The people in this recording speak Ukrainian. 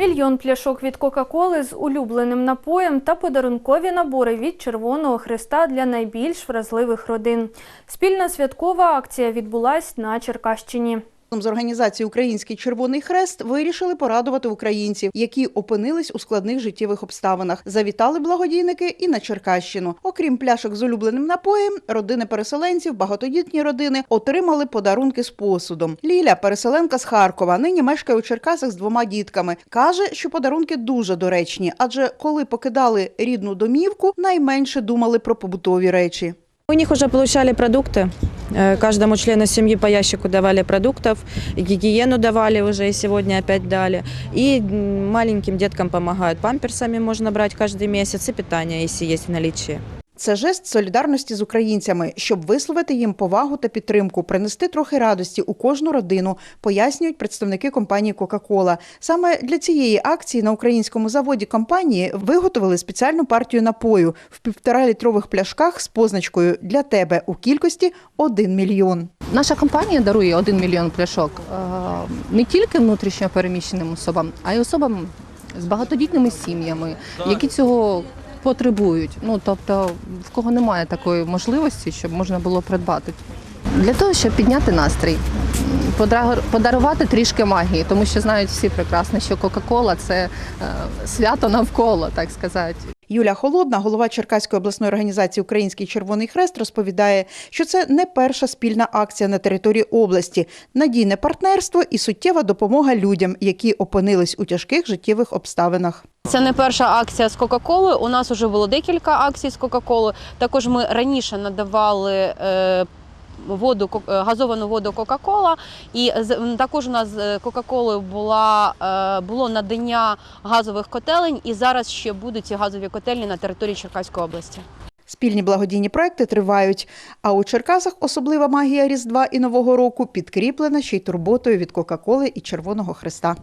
Мільйон пляшок від Кока-Коли з улюбленим напоєм та подарункові набори від Червоного Христа для найбільш вразливих родин. Спільна святкова акція відбулась на Черкащині. З організації Український Червоний Хрест вирішили порадувати українців, які опинились у складних життєвих обставинах. Завітали благодійники і на Черкащину. Окрім пляшок з улюбленим напоєм, родини переселенців, багатодітні родини отримали подарунки з посудом. Ліля, переселенка з Харкова, нині мешкає у Черкасах з двома дітками. каже, що подарунки дуже доречні, адже коли покидали рідну домівку, найменше думали про побутові речі. У них уже получали продукты. Э, Каждому члену семьи по ящику давали продуктов, гигиену давали уже, и сегодня опять дали. И маленьким деткам помогают. Памперсами можно брать каждый месяц, и питание, если есть в наличии. Це жест солідарності з українцями, щоб висловити їм повагу та підтримку, принести трохи радості у кожну родину, пояснюють представники компанії Кока-Кола. Саме для цієї акції на українському заводі компанії виготовили спеціальну партію напою в півторалітрових пляшках з позначкою для тебе у кількості 1 мільйон. Наша компанія дарує 1 мільйон пляшок е, не тільки внутрішньо переміщеним особам, а й особам з багатодітними сім'ями, які цього потребують. Ну тобто, в кого немає такої можливості, щоб можна було придбати. Для того, щоб підняти настрій, подарувати трішки магії, тому що знають всі прекрасно, що Кока-Кола це е, свято навколо, так сказати. Юля Холодна, голова Черкаської обласної організації Український Червоний Хрест, розповідає, що це не перша спільна акція на території області, надійне партнерство і суттєва допомога людям, які опинились у тяжких життєвих обставинах. Це не перша акція з Кока-Коли. У нас вже було декілька акцій з Кока-Коли. Також ми раніше надавали. Е, Воду е, газовану воду Кока-Кола, і також у нас з Кока-Колою була е, було надання газових котелень, і зараз ще будуть ці газові котельні на території Черкаської області. Спільні благодійні проекти тривають. А у Черкасах особлива магія Різдва і Нового року підкріплена ще й турботою від Кока-Коли і Червоного Христа.